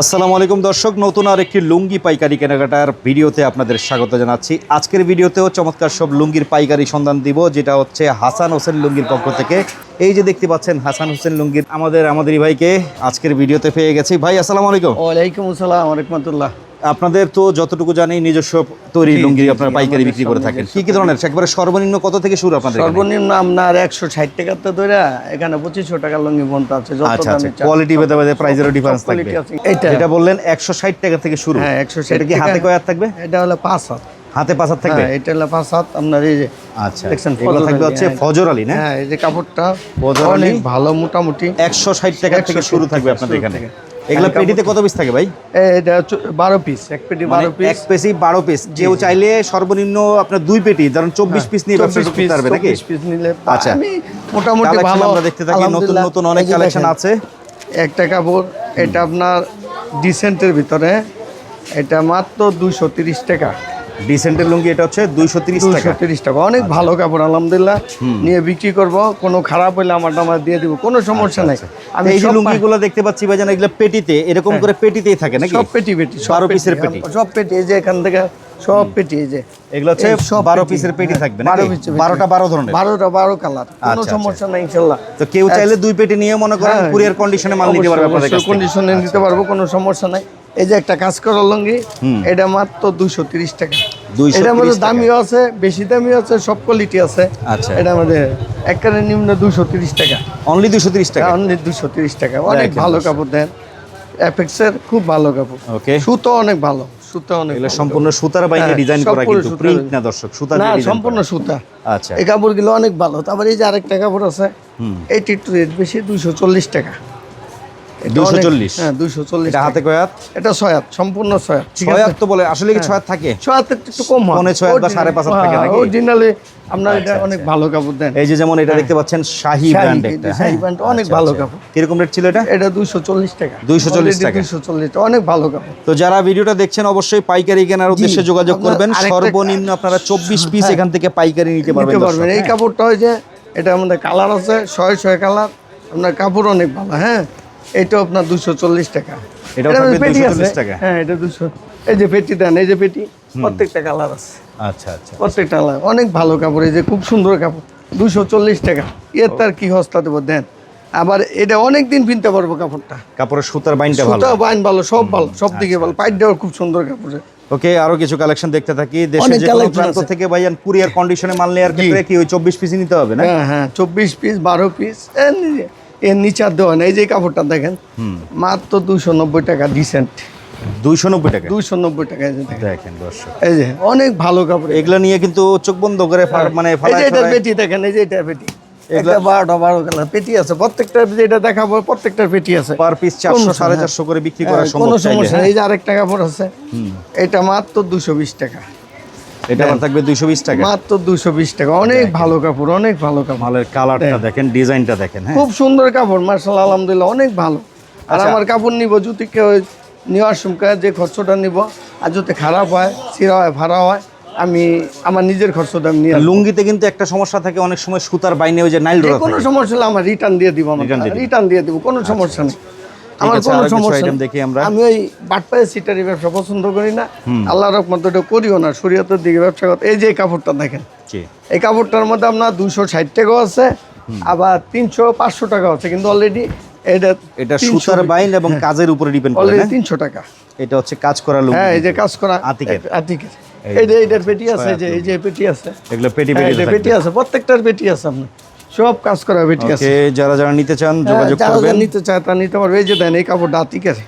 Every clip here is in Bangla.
আসসালামু আলাইকুম দর্শক, নতুন আর একটি লুঙ্গি পাইকারি কেনাকাটার ভিডিওতে আপনাদের স্বাগত জানাচ্ছি। আজকের ভিডিওতেও চমৎকার সব লুঙ্গির পাইকারি সন্ধান দিব, যেটা হচ্ছে হাসান হোসেন লুঙ্গির পক্ষ থেকে। এই যে দেখতে পাচ্ছেন হাসান হোসেন লুঙ্গির আমাদের আমাদের ভাইকে আজকের ভিডিওতে পেয়ে গেছি। ভাই, আসসালামু আলাইকুম। ওয়ালাইকুম আসসালাম রহমতুল্লাহ। আপনাদের তো যতটুকু জানি নিজস্ব তৈরি লুঙ্গি আপনারা পাইকারি বিক্রি করে থাকেন। কি কি ধরনের? একবারে সর্বনিম্ন কত থেকে শুরু আপনাদের সর্বনিম্ন আপনার একশো ষাট টাকাতে ধরে এখানে পঁচিশশো টাকার লুঙ্গি বন্ধ আছে আচ্ছা আচ্ছা। কোয়ালিটি ভেদে ভেদে প্রাইজেরও ডিফারেন্স থাকবে। এইটা। যেটা বললেন একশো ষাট টাকা থেকে শুরু। হ্যাঁ একশো ষাট কি হাতে কয় হাত থাকবে? এটা হলো পাঁচ হাত। হাতে পাঁচ হাত থাকবে? হ্যাঁ এটা হলো পাঁচ হাত। আপনার এই যে আচ্ছা এগুলো থাকবে হচ্ছে হ্যাঁ। ফজর আলী না? হ্যাঁ এই যে কাপড়টা ফজর আলী। অনেক ভালো মোটামুটি। একশো ষাট টাকা থেকে শুরু থাকবে থেকে আপনাদের এখানে। থেকে। এগুলো হ্যাঁ, পেটিতে কত পিস থাকে ভাই? এটা বারো পিস এক পেটি মানে বারো পিস এক পেসি বারো পিস কেউ চাইলে সর্বনিম্ন আপনার দুই পেটি ধরুন চব্বিশ পিস নিয়ে ব্যবসা করতে পারবে নাকি? পিস নিলে আচ্ছা। আমি মোটামুটি ভালো আমরা দেখতে থাকি নতুন নতুন অনেক কালেকশন আছে। একটা কাপড় এটা আপনার ডিসেন্টের ভিতরে এটা মাত্র দুইশো তিরিশ টাকা। ডিসেন্টের লুঙ্গি এটা হচ্ছে দুইশো তিরিশ টাকা। তিরিশ টাকা। অনেক ভালো কাপড় আলহামদুলিল্লাহ। নিয়ে বিক্রি করব। কোনো খারাপ হলে আমার আমার দিয়ে দিব। কোনো সমস্যা নাই। আমি এই লুঙ্গিগুলো দেখতে পাচ্ছি ভাই জান এগুলো পেটিতে এরকম করে পেটিতেই থাকে নাকি? সব পেটি পেটি বারো পিসের পেটি। সব পেটি। এই যে এখান থেকে সব পেটি এই যে। এগুলো হচ্ছে বারো পিসের পেটি হ্যাঁ, থাকবে বারোটা বারো ধরনের? বারোটা বারো কালার। কোনো আচ্ছা, সমস্যা নাই ইনশাল্লাহ। তো কেউ চাইলে দুই পেটি নিয়ে মনে করেন হ্যাঁ, কুরিয়ার কন্ডিশনে মাল নিতে পারবে কন্ডিশনে নিতে পারব কোনো সমস্যা নাই। এই যে একটা কাজ করা লঙ্গি এটা মাত্র দুশো তিরিশ টাকা। 230 এটার মধ্যে। দামিও আছে বেশি দামিও আছে সব কোয়ালিটি আছে। আচ্ছা। এটা আমাদের একবারে নিম্ন দুশো তিরিশ টাকা। অনলি দুশো তিরিশ টাকা? অনলি দুশো তিরিশ টাকা। অনেক ভালো কাপড় দেন। অ্যাপেক্সের খুব ভালো কাপড়। ওকে সুতো অনেক ভালো সুতো অনেক সম্পূর্ণ সুতার বাইরে হ্যাঁ, ডিজাইন করা কিন্তু প্রিন্ট না দর্শক সুতা না সম্পূর্ণ সুতা। আচ্ছা। এই কাপড়গুলো অনেক ভালো। তারপরে এই যে আরেকটা কাপড় আছে এইটি রেট বেশি দুইশো চল্লিশ টাকা। 240 অনেক- হ্যাঁ দুইশো চল্লিশ হাতে কয় হাত? এটা সম্পূর্ণ ছয় হাত ঠিক ছয় আছে হাত তো বলে আসলে কি ছয় হাত থাকে? একটু কম হয়। পৌনে বা সাড়ে পাঁচ হাত থাকে নাকি? অরিজিনালি আপনার এটা আচ্ছা, অনেক ভালো কাপড় দেন। এই যে যেমন এটা দেখতে পাচ্ছেন শাহি ব্র্যান্ড একটা শাহি হ্যাঁ? অনেক আচ্ছা, ভালো আচ্ছা। কাপড়। কীরকম রেট ছিল এটা? এটা চল্লিশ টাকা। 240 টাকা। দুইশো চল্লিশ অনেক ভালো কাপড়। তো যারা ভিডিওটা দেখছেন অবশ্যই পাইকারি কেনার উদ্দেশ্যে যোগাযোগ করবেন। সর্বনিম্ন আপনারা চব্বিশ পিস এখান থেকে পাইকারি নিতে পারবেন এই হ্যাঁ? কাপড়টা হয় যে এটা আমাদের কালার আছে ছয় ছয় কালার। আপনার কাপড় অনেক ভালো হ্যাঁ? এটা আপনার দুশো চল্লিশ টাকা। এটাও এটার থাকবে মধ্যে পেটি আছে। হ্যাঁ এটা দুশো এই যে পেটি দেন এই যে পেটি প্রত্যেকটা কালার আছে। আচ্ছা আচ্ছা। প্রত্যেকটা কালার অনেক ভালো কাপড় এই যে খুব সুন্দর কাপড় দুশো চল্লিশ টাকা। এর তার কি হস্তা দেবো? দেন। আবার এটা অনেক দিন কিনতে পারব কাপড়টা। কাপড়ের সুতার বাইনটা ভালো। বাইন ভালো সব ভালো সব আচ্ছা, দিকে ভালো পাইট খুব সুন্দর কাপড় ওকে আরও কিছু কালেকশন দেখতে থাকি। দেশের যে কোনো প্রান্ত থেকে ভাইয়ান কুরিয়ার কন্ডিশনে মাল নেওয়ার ক্ষেত্রে কি ওই চব্বিশ পিস নিতে হবে না? হ্যাঁ হ্যাঁ চব্বিশ পিস বারো পিস এর নিচে আর দেওয়া নেই। এই যে কাপড়টা দেখেন মাত্র দুশো নব্বই টাকা ডিসেন্ট দুইশো নব্বই টাকা নব্বই টাকা দেখেন। দর্শক। এই যে অনেক ভালো কাপড়। এগুলা নিয়ে কিন্তু চোখ বন্ধ করে মানে এই যে ফালায় এটা পেটি দেখেন এই যে এটা পেটি। একটা বারোটা বারো কালার পেটি আছে। প্রত্যেকটা যেটা দেখাবো প্রত্যেকটার পেটি আছে। পার পিস চারশো সাড়ে হ্যাঁ। চারশো করে বিক্রি করা হ্যাঁ, কোনো সমস্যা হ্যাঁ? নেই। এই যে আরেকটা কাপড় আছে এটা মাত্র দুশো বিশ টাকা। এটা আমার থাকবে দুইশো বিশ টাকা। মাত্র দুশো বিশ টাকা। অনেক ভালো কাপড় অনেক ভালো কাপড়। মালের কালারটা দেখেন ডিজাইনটা দেখেন হ্যাঁ। খুব সুন্দর কাপড় মার্শাল আলহামদুলিল্লাহ অনেক ভালো। আর আচ্ছা। আমার কাপড় নিব যদি কেউ নেওয়ার সময় যে খরচটা নিব আর যদি খারাপ হয় ছিঁড়া হয় ভাড়া হয় আমি আমার নিজের খরচটা আমি নিয়ে লুঙ্গিতে কিন্তু একটা সমস্যা থাকে অনেক সময় সুতার বাইনে ওই যে নাইল কোনো সমস্যা হলে আমার রিটার্ন দিয়ে দিব আমার। রিটার্ন দিয়ে দিব। কোনো সমস্যা নেই। আমার কোনো সমস্যা দেখি আমরা। আমি ওই বাটপায়ে সিটারি ব্যবসা পছন্দ করি না। আল্লাহ রহমত করিও না শরীয়তের দিকে ব্যবসা করতে। এই যে কাপড়টা দেখেন। এই কাপড়টার মধ্যে আপনার দুশো ষাট টাকাও আছে আবার তিনশো পাঁচশো টাকা আছে কিন্তু অলরেডি এটা এটা সুতার বাইন এবং কাজের উপরে ডিপেন্ড করে অলরেডি হ্যাঁ? তিনশো টাকা। এটা হচ্ছে কাজ করা লুঙ্গি। হ্যাঁ এই যে কাজ করা আতিকের। আতিকের। এই যে এইটার পেটি আছে যে এই যে পেটি আছে। এগুলো পেটি হ্যাঁ, পেটি আছে প্রত্যেকটার পেটি আছে আপনার। সব কাজ করা পেটি আছে যারা যারা নিতে চান হ্যাঁ, যোগাযোগ করবেন। যারা নিতে চায় তা নিতে পারবে। এই যে দেন এই কাপড় কাপড়টা আতিকের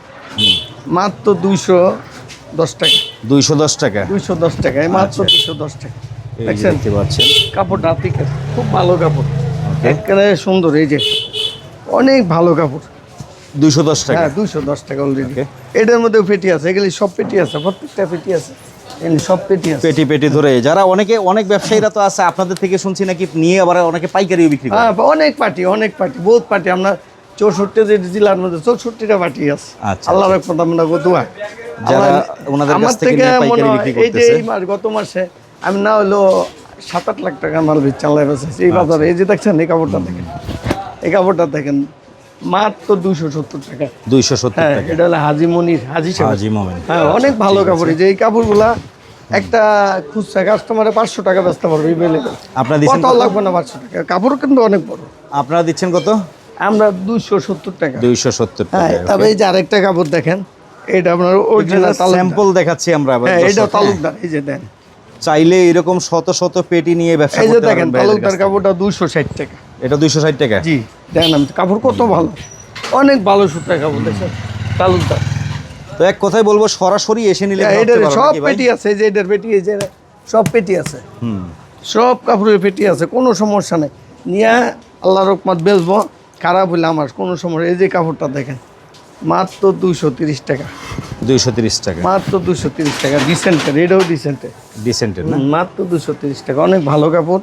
মাত্র দুইশো দশ টাকা। দুইশো দশ টাকা। দুইশো দশ টাকা এই মাত্র দুইশো দশ টাকা। আচ্ছা। দেখতে পাচ্ছেন। কাপড়টা আতিকের খুব ভালো কাপড়। একেবারে সুন্দর এই যে। অনেক ভালো কাপড়। দুইশো দশ টাকা। হ্যাঁ দুইশো দশ টাকা অলরেডি. এটার মধ্যেও পেটি আছে এগুলি সব পেটি আছে প্রত্যেকটা পেটি আছে। সব পেটি পেটি পেটি ধরে। যারা অনেকে অনেক ব্যবসায়ীরা তো আছে আপনাদের থেকে শুনছি নাকি নিয়ে আবার অনেকে পাইকারিও বিক্রি করে? হ্যাঁ অনেক পার্টি অনেক পার্টি বহুত পার্টি আমরা চৌষট্টি যে জেলার মধ্যে চৌষট্টিটা পার্টি আছে। আচ্ছা, আল্লাহ রহমত আমরা দোয়া। যারা ওনাদের কাছ থেকে পাইকারি বিক্রি এই যে এই মাস গত মাসে আমি না হলো সাত আট লাখ টাকা মাল বেচছি আল্লাহ এই আচ্ছা। বাজারে এই যে দেখছেন এই কাপড়টা দেখেন। এই কাপড়টা দেখেন। মাত্র দুশো সত্তর টাকা। দুইশো সত্তর হ্যাঁ টাকা। এটা হলো হাজি মনির হাজি হাজি মোমেন। হ্যাঁ অনেক ভালো কাপড়। এই যে এই কাপড়গুলা একটা খুচরা কাস্টমারে পাঁচশো টাকা বেচতে পারবে এভেলেবেল আপনারা দিচ্ছেন কত লাগবে না পাঁচশো টাকা? কাপড় কিন্তু অনেক বড়। আপনারা দিচ্ছেন কত? আমরা দুশো সত্তর টাকা। দুইশো সত্তর হ্যাঁ টাকা তবে এই যে আরেকটা কাপড় দেখেন এটা আপনার অরিজিনাল স্যাম্পল দেখাচ্ছি আমরা হ্যাঁ এটা হ্যাঁ। তালুকদার এই যে দেন। চাইলে এরকম শত শত পেটি নিয়ে ব্যবসা এই যে দেখেন তালুকদার কাপড়টা দুশো ষাট টাকা। এটা দুইশো ষাট টাকা? জি দেন আমি কাপড় কত ভালো। অনেক ভালো সুতার কাপড় দেখছেন তালুকদার তো এক কথাই বলব সরাসরি এসে নিলে হ্যাঁ, এটার সব পেটি আছে যে এটার পেটি এই যে সব পেটি আছে। হুম। সব কাপড়ের পেটি আছে কোনো সমস্যা নেই। নিয়ে আল্লাহ রকমাত বেচবো খারাপ হইলে আমার কোনো সমস্যা এই যে কাপড়টা দেখেন মাত্র দুশো তিরিশ টাকা। দুইশো তিরিশ টাকা। মাত্র দুশো তিরিশ টাকা ডিসেন্টের এটাও ডিসেন্টের ডিসেন্টের মাত্র দুশো তিরিশ টাকা অনেক ভালো কাপড়।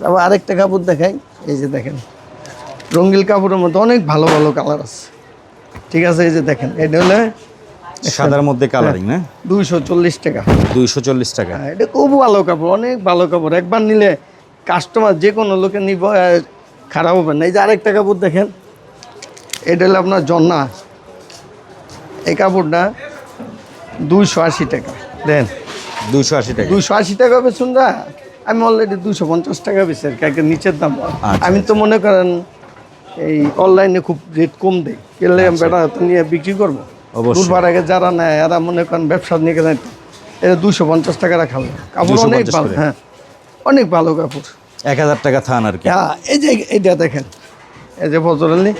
তারপর আরেকটা কাপড় দেখাই। এই যে দেখেন রঙ্গিল কাপড়ের মধ্যে অনেক ভালো ভালো কালার আছে। ঠিক আছে এই যে দেখেন এটা হলে সাদার মধ্যে কালারিং না? দুইশো চল্লিশ টাকা। দুইশো চল্লিশ টাকা। হ্যাঁ, এটা খুব ভালো কাপড় অনেক ভালো কাপড়। একবার নিলে কাস্টমার যে কোনো লোকে নিব খারাপ হবে না। এই যে আরেকটা কাপড় দেখেন এটা হলো আপনার জন্না এই কাপড়টা দুইশো আশি টাকা দেন। দুইশো আশি টাকা। দুইশো আশি টাকা বেচুন না আমি অলরেডি দুশো পঞ্চাশ টাকা বেচি আর কি, নিচের দাম। আচ্ছা, আমি তো মনে করেন এই অনলাইনে খুব রেট কম দেয় দেই পেলে বেটা নিয়ে বিক্রি করব। আচ্ছা। দুর্বার আগে যারা নেয় এরা মনে করেন ব্যবসা নিয়ে গেলে এটা দুশো পঞ্চাশ টাকা রাখা। কাপড় অনেক ভালো হ্যাঁ অনেক ভালো কাপড়। এক হাজার টাকা থান আর কি। হ্যাঁ এই যে এইটা দেখেন। এই যে ফজর আলী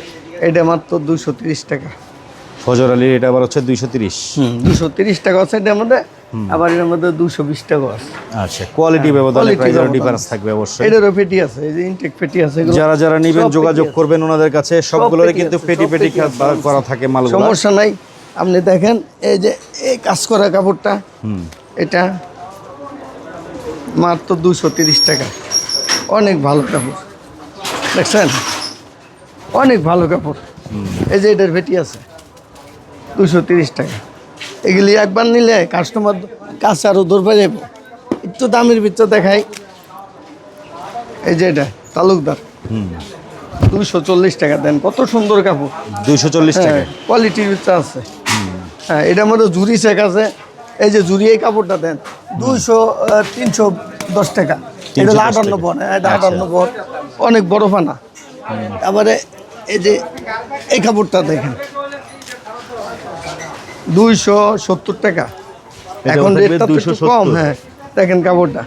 এইটা মাত্র দুশো তিরিশ টাকা। ফজর আলী এটা আবার হচ্ছে দুইশো তিরিশ। দুশো তিরিশ টাকা আছে এটার মধ্যে আবার এর মধ্যে দুশো বিশ টাকা আছে। আচ্ছা কোয়ালিটি ব্যবধানে প্রাইসের ব্যবধান। ডিফারেন্স থাকবে অবশ্যই। এটারও পেটি আছে এই যে ইনটেক পেটি আছে যারা যারা নিবেন যোগাযোগ করবেন ওনাদের কাছে সবগুলোরে পেটি কিন্তু পেটি পেটি পেটি করা থাকে মালগুলো। সমস্যা নাই আপনি দেখেন এই যে এই কাজ করা কাপড়টা এটা মাত্র দুশো তিরিশ টাকা। অনেক ভালো কাপড়। দেখছেন? অনেক ভালো কাপড়। এই যে এটার ভেটি আছে। দুশো তিরিশ টাকা। এগুলি একবার নিলে কাস্টমার কাছে আরও দৌড় পেয়ে যাব একটু দামের ভিতর দেখাই। এই যে এটা তালুকদার। হুম। দুশো চল্লিশ টাকা দেন কত সুন্দর কাপড়। দুইশো চল্লিশ টাকা। হ্যাঁ কোয়ালিটির ভিতরে আছে। হ্যাঁ এটার মধ্যে জুরি শেখ আছে। এই যে জুরি এই কাপড়টা দেন দুইশো তিনশো দশ টাকা। এটা 310 হলো আটান্ন টাকা। এটা আচ্ছা। আটান্ন বন অনেক বড় ফানা তারপরে এই যে এই কাপড়টা দেখেন। দুইশো সত্তর টাকা। এখন রেটটা তো একটু 270 কম হ্যাঁ দেখেন কাপড়টা।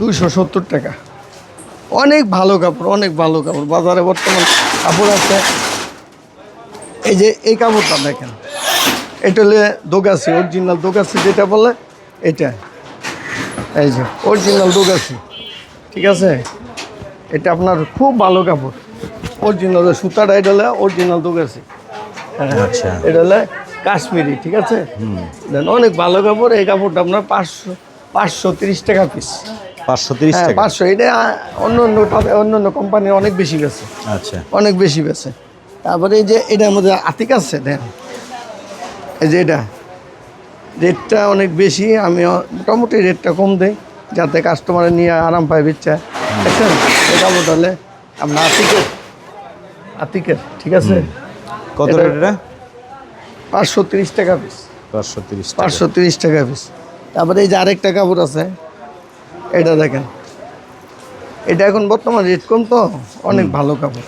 দুইশো সত্তর টাকা। অনেক ভালো কাপড় অনেক ভালো কাপড়। বাজারে বর্তমান কাপড় আছে। এই যে এই কাপড়টা দেখেন এটা হলে দোগাছি অরিজিনাল দোগাছি যেটা বলে এটা। এই যে অরিজিনাল দোগাছি ঠিক আছে? এটা আপনার খুব ভালো কাপড়। অরিজিনাল সুতাটা এটা হলে অরিজিনাল দোগাছি। হ্যাঁ আচ্ছা। এটা হলে কাশ্মীরি ঠিক আছে? দেন অনেক ভালো কাপড় এই কাপড়টা আপনার পাঁচশো পাঁচশো তিরিশ টাকা পিস পাঁচশো তিরিশ হ্যাঁ টাকা। পাঁচশো এটা অন্য অন্য অন্য অন্য কোম্পানি অনেক বেশি গেছে আচ্ছা। অনেক বেশি বেছে। তারপরে এই যে এটার মধ্যে আতিক আছে দেন। এই যে এটা রেটটা অনেক বেশি আমি মোটামুটি রেটটা কম দেই যাতে কাস্টমার নিয়ে আরাম পায় বিচ্ছা দেখছেন? এই কাপড়টা হলে আপনার আতিকের আতিকের ঠিক আছে? কত রেট এটা? পাঁচশো তিরিশ টাকা পিস পাঁচশো তিরিশ পাঁচশো তিরিশ টাকা পিস তারপরে এই যে আরেকটা কাপড় আছে এটা দেখেন। এটা এখন বর্তমান রেট কম তো অনেক ভালো কাপড়।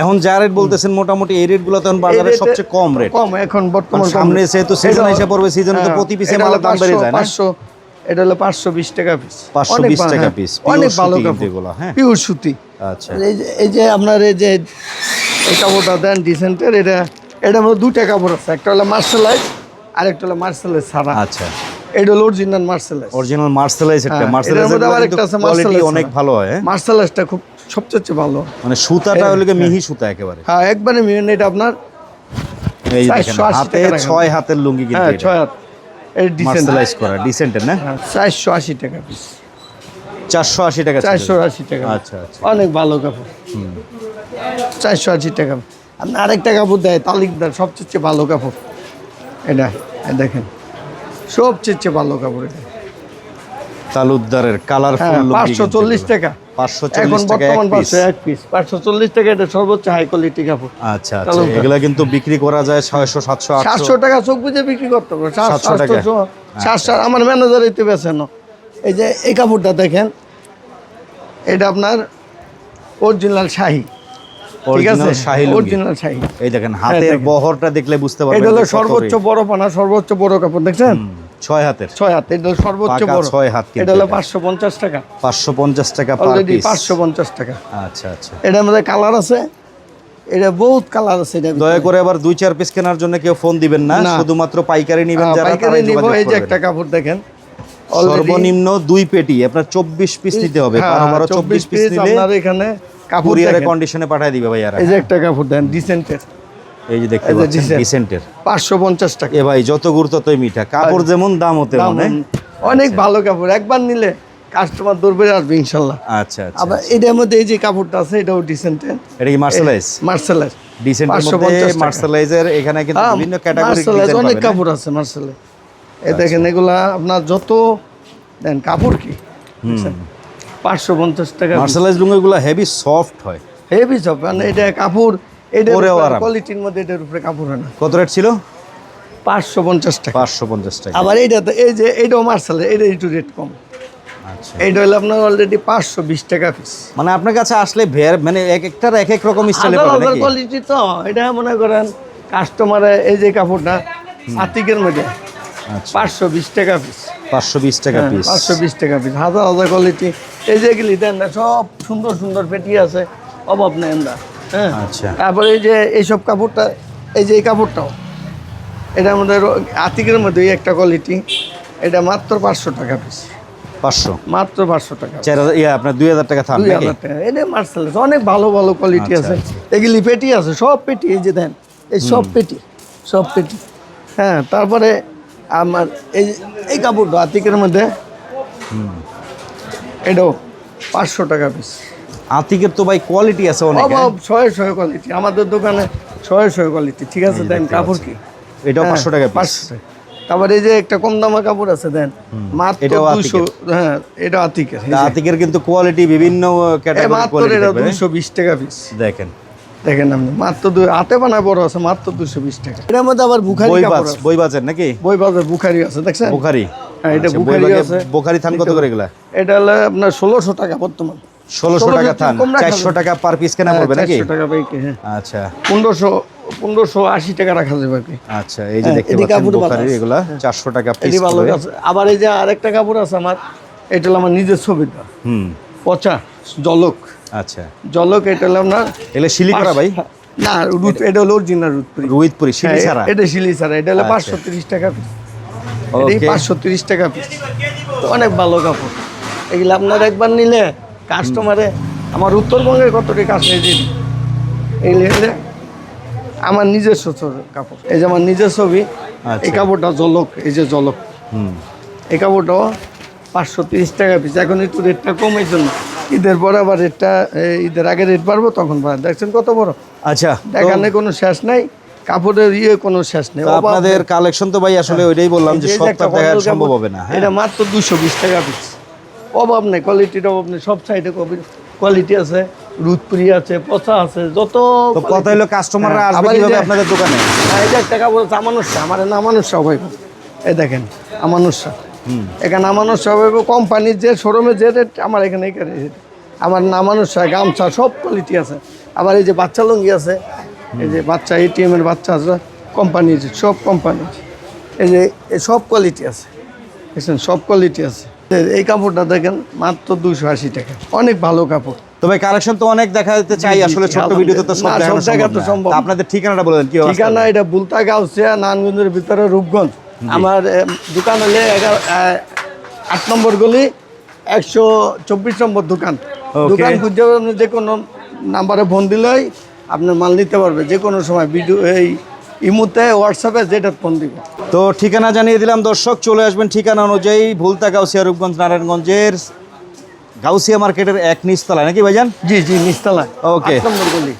এখন যা রেট বলতেছেন মোটামুটি এই রেটগুলো তখন বাজারে সবচেয়ে কম রেট কম এখন বর্তমান সামনে যেহেতু season এসে পড়বে, season তো প্রতি piece এ মালের দাম বেড়ে যায় না? পাঁচশো এটা হলো পাঁচশো বিশ টাকা পিস 520 টাকা pure অনেক ভালো সুতি কাপড়। এগুলো, হ্যাঁ? পিওর সুতি আচ্ছা। এই যে এই যে আপনার এই যে এই কাপড়টা দেন ডিসেন্টের এটা এটার মধ্যে দুইটা কাপড় আছে একটা হলো মার্শালাইজ আর একটা হলো মার্শালাইজ ছাড়া। আচ্ছা। এটা হলো অরিজিনাল মার্শালাইজ অরিজিনাল মার্সেলাইজ একটা। হ্যাঁ, মার্সেলাইজ মধ্যে আবার একটা আছে কোয়ালিটি অনেক ভালো হয় হ্যাঁ? মার্শালাইজটা খুব সবচেয়ে ভালো। মানে সুতাটা হলো গিয়ে মিহি সুতা একেবারে। হ্যাঁ একবারে মিলিয়ন এটা আপনার এই দেখেন হাতে ছয় হাতের লুঙ্গি কিন্তু হ্যাঁ ছয় হাত। এই ডিসেন্ট করা ডিসেন্টের না? চারশো আশি টাকা পিস চারশো আশি টাকা ছিল। চারশো আশি টাকা। আচ্ছা আচ্ছা। অনেক ভালো কাপড়। চারশো আশি টাকা। আপনি আরেকটা কাপড় দেয় তালিকদার সবচেয়ে ভালো কাপড়। এটা দেখেন সবচেয়ে ভালো কাপড় এটা। কালারফুল হ্যাঁ লুঙ্গি পাঁচশো চল্লিশ টাকা। পাঁচশো এখন টাকা বর্তমান পাঁচশো এক পিস পাঁচশো চল্লিশ টাকা এটা সর্বোচ্চ হাই কোয়ালিটি কাপড়। আচ্ছা আচ্ছা এগুলা কিন্তু বিক্রি করা যায় ছয়শো সাতশো টাকা চোখ বুঝে বিক্রি করতে পারব 700 টাকা। সাতশো আমার ম্যানেজার এতে বেছেন এই যে এই কাপড়টা দেখেন এটা আপনার অরিজিনাল শাহি। ঠিক আছে? অরিজিনাল শাহী লুঙ্গি অরিজিনাল শাহি এই দেখেন হাতের বহরটা দেখলে বুঝতে পারবেন এটা হলো সর্বোচ্চ বড় পানা সর্বোচ্চ বড় কাপড় দেখছেন? ছয় হাতের। ছয় হাত এটা সর্বোচ্চ বড়। ছয় হাত এটা হলো পাঁচশো পঞ্চাশ টাকা। পাঁচশো পঞ্চাশ টাকা অলরেডি পাঁচশো পঞ্চাশ টাকা। আচ্ছা আচ্ছা। এটার মধ্যে কালার আছে। এটা বহুত কালার আছে এটা দয়া করে আবার দুই চার পিস কেনার জন্য কেউ ফোন দিবেন না। শুধুমাত্র পাইকারি নেবেন যারা পাইকারি নিব। এই যে একটা কাপড় দেখেন। সর্বনিম্ন দুই পেটি আপনার চব্বিশ পিস নিতে হবে। হ্যাঁ, বারো চব্বিশ পিস আপনার এখানে কুরিয়ারে। কন্ডিশনে পাঠিয়ে দিবে ভাইয়ারা এই যে একটা কাপড় দেন ডিসেন্টের এই যে দেখতে পাচ্ছেন ডিসেন্টের পাঁচশো পঞ্চাশ টাকা। এ ভাই যত গুরুত্ব ততই মিঠা কাপড় যেমন দাম হতে মানে। অনেক ভালো কাপড় একবার নিলে কাস্টমার দৌড়বে আসবে ইনশাল্লাহ। আচ্ছা আচ্ছা আবার এটার মধ্যে এই যে কাপড়টা আছে এটাও ডিসেন্টের এটা কি মার্শালাইজ মার্শালের ডিসেন্টের 550 মধ্যে টাকা। মার্শালাইজের এখানে কিন্তু বিভিন্ন ক্যাটাগরি মার্শালাইজ অনেক কাপড় আছে মার্শালের এই দেখেন এগুলা আপনার যত দেন কাপড় কি? পাঁচশো পঞ্চাশ টাকা। মার্শালাইজ লুঙ্গিগুলো হেভি সফট হয়। হেভি সব মানে এটা কাপড় এটা। কোয়ালিটির মধ্যে এটার উপরে কাপড় হয় না। কত রেট ছিল? পাঁচশো পঞ্চাশ টাকা। পাঁচশো পঞ্চাশ টাকা। আবার এইটা তো এই যে এইটাও মার্শালের এটা একটু রেট কম। আচ্ছা। এইটা হলো আপনার অলরেডি পাঁচশো বিশ টাকা পিস মানে আপনার কাছে আসলে ভের মানে এক একটার এক এক রকম স্টাইলে হাজার পাবে হাজার নাকি? কোয়ালিটি তো এটা মনে করেন কাস্টমারে এই যে কাপড়টা আতিকের মধ্যে। পাঁচশো বিশ টাকা পিস পাঁচশো বিশ টাকা পিস পাঁচশো বিশ টাকা পিস হাজার হাজার কোয়ালিটি এই যে এগুলি দেন না সব সুন্দর সুন্দর পেটি আছে। অভাব নেই না হ্যাঁ। আচ্ছা। তারপরে এই যে এইসব কাপড়টা এই যে এই কাপড়টাও এটা আমাদের আতিকের মধ্যে এই একটা কোয়ালিটি এটা মাত্র পাঁচশো টাকা পিস পাঁচশো? মাত্র পাঁচশো টাকা চার হাজার ইয়া আপনার দুই হাজার টাকা থাম দুই হাজার টাকা। এটা মার্শাল অনেক ভালো ভালো কোয়ালিটি আচ্ছা, আছে। এগুলি পেটি আছে সব পেটি এই যে দেন এই সব পেটি সব পেটি হ্যাঁ তারপরে আমার এই এই কাপড়টা আতিকের মধ্যে। এটাও পাঁচশো টাকা পিস আতিকের তো ভাই কোয়ালিটি আছে অনেক হ্যাঁ? ছয় ছয় কোয়ালিটি আমাদের দোকানে ছয় ছয় কোয়ালিটি ঠিক আছে? দেন কাপড় কি? এটাও হ্যাঁ, পাঁচশো টাকা পিস পাঁচশো টাকা। তারপরে এই যে একটা কম দামা কাপড় আছে দেন মাত্র দুশো হ্যাঁ এটা আতিকের আতিকের কিন্তু কোয়ালিটি বিভিন্ন ক্যাটাগরি মাত্র এটা দুশো বিশ টাকা পিস দেখেন। দেখেন আপনি মাত্র দুই হাতে বানায় বড় আছে মাত্র দুশো বিশ টাকা। এটার মধ্যে আবার বুখারি বই বাজের নাকি বই বাজার বুখারি আছে দেখছেন? বুখারি। হ্যাঁ, এটা আচ্ছা, বুখারি আছে। বুখারি থান কত করে এগুলা? এটা হলো আপনার ষোলোশো টাকা বর্তমান। ষোলোশো টাকা থান। চারশো টাকা পার পিস কেনা পড়বে নাকি? টাকা হ্যাঁ। আচ্ছা। পনেরোশো পনেরোশো আশি টাকা রাখা যাবে আর কি। আচ্ছা এই যে হ্যাঁ, দেখতে পাচ্ছেন। এগুলা চারশো টাকা পিস আবার এই যে আরেকটা কাপড় আছে আমার এটা হলো আমার নিজের ছবিটা। হুম। পচা জলক। আচ্ছা। জলক এটা হলো আপনার এগুলো শিলি করা ভাই? না রুট এটা হলো অরিজিনাল রুটপুরি রোহিতপুরি শিলি হ্যাঁ, ছাড়া? এটা শিলি ছাড়া এটা হলো আচ্ছা। পাঁচশো তিরিশ টাকা পিস ওকে পাঁচশো তিরিশ টাকা পিস অনেক ভালো কাপড়। এগুলো আপনার একবার নিলে কাস্টমারে আমার উত্তরবঙ্গের কতটি কাছে দিন এগুলি হলে আমার নিজস্ব কাপড়। এই যে আমার নিজের ছবি আচ্ছা। এই কাপড়টা জলক এই যে জলক। হুম। এই কাপড়টাও পাঁচশো তিরিশ টাকা পিস। এখন একটু রেটটা কমের জন্য ঈদের পরে আবার রেটটা ঈদের আগে রেট বাড়বো তখন দেখছেন কত বড়? আচ্ছা দেখানে কোনো শেষ নাই কাপড়ের ইয়ে কোনো শেষ নেই। আপনাদের কালেকশন তো ভাই আসলে ওইটাই বললাম যে এই সব একটা দেখা সম্ভব হবে না হ্যাঁ? এটা মাত্র দুশো বিশ টাকা পিস। অভাব নেই কোয়ালিটির অভাব নেই সব সাইডে কোয়ালিটি আছে রুদপুরি আছে পচা আছে যত কথা হলো কাস্টমাররা হ্যাঁ, আসবে কীভাবে আপনাদের দোকানে? এই যে একটা কাপড় আমানুষা আমার আমানুষা হইব এই দেখেন আমানুষা এখানে আমানুষা হইব কোম্পানির যে শোরুমে যে রেট আমার এখানে। আমার নামানুষা গামছা সব কোয়ালিটি আছে। আবার এই যে বাচ্চা লুঙ্গি আছে এই যে বাচ্চা এটিএম এর বাচ্চা আছে কোম্পানির সব কোম্পানির এই যে সব কোয়ালিটি আছে। দেখছেন সব কোয়ালিটি আছে। এই- কাপড়টা দেখেন মাত্র দুশো আশি টাকা। অনেক ভালো কাপড়। তবে কালেকশন তো অনেক দেখাতে চাই। আসলে জি, ছোট্ট ভিডিওতে তো সব দেখানো দেখা সম্ভব আপনাদের ঠিকানাটা বলেন কি? ঠিকানা এটা বুলতা গাউসিয়া নানগঞ্জের ভিতরে রূপগঞ্জ। আমার দোকান হলে এগারো আট নম্বর গলি একশো চব্বিশ নম্বর দোকান। দোকান খুঁজে যে কোনো নাম্বারে ফোন দিলেই আপনার মাল নিতে পারবে। যে কোনো সময় ভিডিও এই ইমুতে হোয়াটসঅ্যাপে যেটা ফোন দিব। তো ঠিকানা জানিয়ে দিলাম দর্শক চলে আসবেন ঠিকানা অনুযায়ী ভুলতা গাউসিয়া রূপগঞ্জ নারায়ণগঞ্জের গাউসিয়া মার্কেটের এক নিচতলায়। নাকি ভাইজান? জি জি নিস্তালা ওকে। নম্বর গলি।